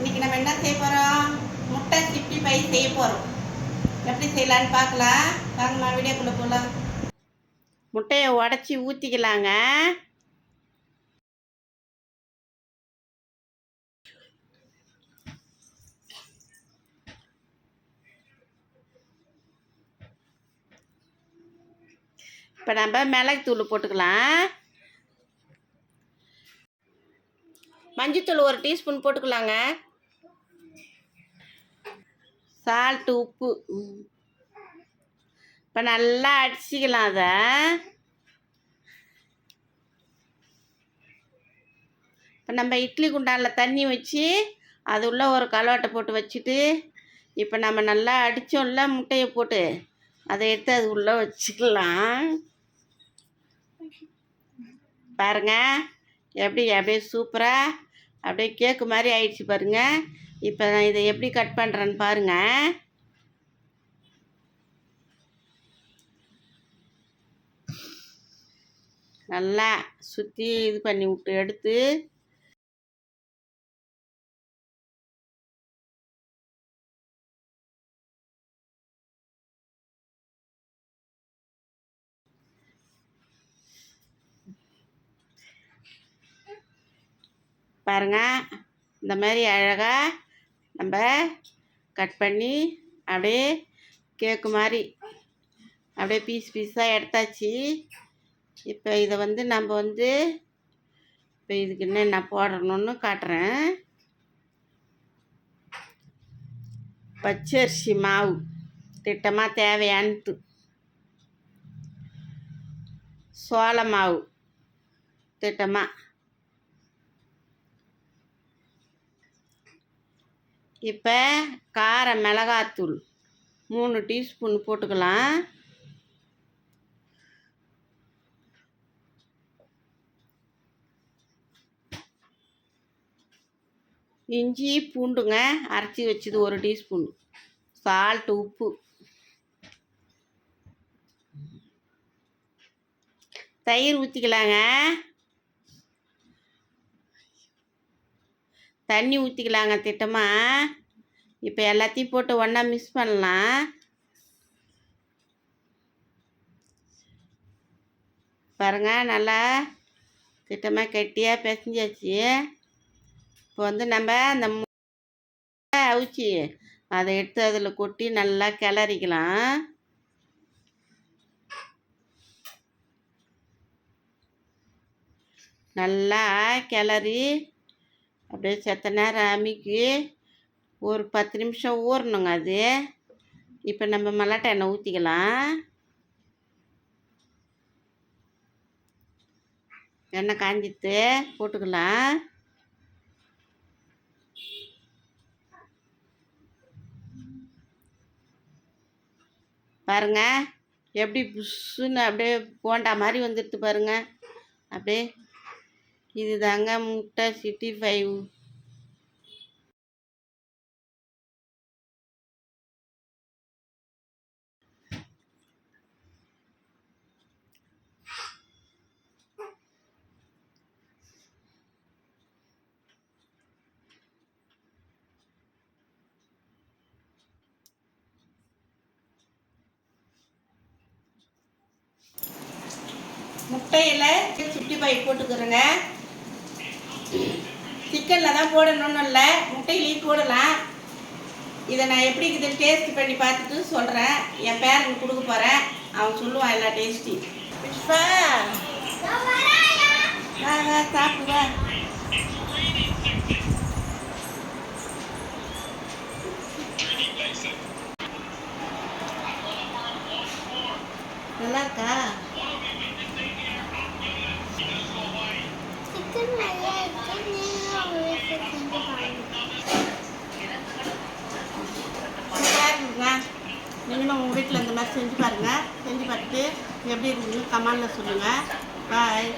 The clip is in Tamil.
இன்னைக்கு நம்ம என்ன செய்ய போகிறோம் முட்டை சிப்பி பை செய்ய போகிறோம் எப்படி செய்யலான்னு பார்க்கலாம். வாங்கம்மா வீடியோக்குள்ளே போகலாம் முட்டையை உடச்சி ஊற்றிக்கலாங்க இப்போ நம்ம மிளகு தூள் போட்டுக்கலாம். மஞ்சத்தூள் ஒரு டீஸ்பூன் போட்டுக்கலாங்க. சால்ட்டு உப்பு. இப்போ நல்லா அடிச்சிக்கலாம் அதை. இப்போ நம்ம இட்லி குண்டானில் தண்ணி வச்சு அது உள்ள ஒரு கலவாட்டை போட்டு வச்சுட்டு இப்போ நம்ம நல்லா அடித்தோம்ல முட்டையை போட்டு அதை எடுத்து அது உள்ளே வச்சுக்கலாம். பாருங்கள் எப்படி அப்படியே சூப்பராக அப்படியே கேக்கு மாதிரி ஆயிடுச்சு பாருங்கள் இப்போ நான் இதை எப்படி கட் பண்ணுறேன்னு பாருங்க. நல்லா சுற்றி இது பண்ணி விட்டு எடுத்து பாருங்க. இந்த மாதிரி அழகாக நம்ம கட் பண்ணி அப்படியே கேக்கு மாதிரி அப்படியே பீஸ் பீஸாக எடுத்தாச்சு. இப்போ இதை வந்து நம்ம வந்து இப்போ இதுக்கு என்ன போடணும்னு காட்டுறேன். பச்சரிசி மாவு திட்டமாக தேவையானது சோள மாவு திட்டமாக இப்போ கார மிளகாத்தூள் மூணு டீஸ்பூன் போட்டுக்கலாம். இஞ்சி பூண்டுங்க அரைச்சி வச்சது ஒரு டீஸ்பூன். சால்ட் உப்பு. தயிர் ஊற்றிக்கலாங்க தண்ணி ஊற்றிக்கலாங்க திட்டமாக இப்போ எல்லாத்தையும் போட்டு ஒன்றா மிக்ஸ் பண்ணலாம். பாருங்க நல்லா திட்டமாக கெட்டியாக பிசைஞ்சாச்சு. இப்போ வந்து நம்ம அந்த முட்டை அவிச்சி அதை எடுத்து அதில் கொட்டி நல்லா கிளறிக்கலாம். நல்லா கிளறி அப்படியே செத்த நேரம் அமுக்கி ஒரு பத்து நிமிஷம் ஊறணுங்க அது. இப்போ நம்ம மல்லாட்டை எண்ணெய் ஊற்றிக்கலாம் எண்ணெய் காஞ்சித்து போட்டுக்கலாம். பாருங்க எப்படி புஷ்ஷுன்னு அப்படியே போண்டா மாதிரி வந்துடுது பாருங்கள் அப்படியே இது தாங்க முட்டை சிட்டி ஃபைவ். முட்டையில் சுட்டி பை போட்டுக்கிறேங்க. சிக்கனில் தான் போடணும்னு இல்லை. முட்டையிலையும் போடலாம். இதை நான் எப்படி இது டேஸ்ட் பண்ணி பார்த்துட்டு சொல்கிறேன் என் பேரனுக்கு கொடுக்க போகிறேன் அவன் சொல்லுவான் எல்லா டேஸ்டி புஷ்பா வாங்க சாப்பிடுவா நல்லா இருக்கா சிக்கன் நிறைய இருக்கு நீங்களும் உங்க வீட்டில் செஞ்சு பாருங்க சூப்பரா இருக்குங்க நீங்களும் உங்கள் வீட்டில் இந்த மாதிரி செஞ்சு பாருங்கள் செஞ்சு பார்த்துட்டு எப்படி இருக்குதுன்னு கமெண்டில் சொல்லுங்கள் பாய்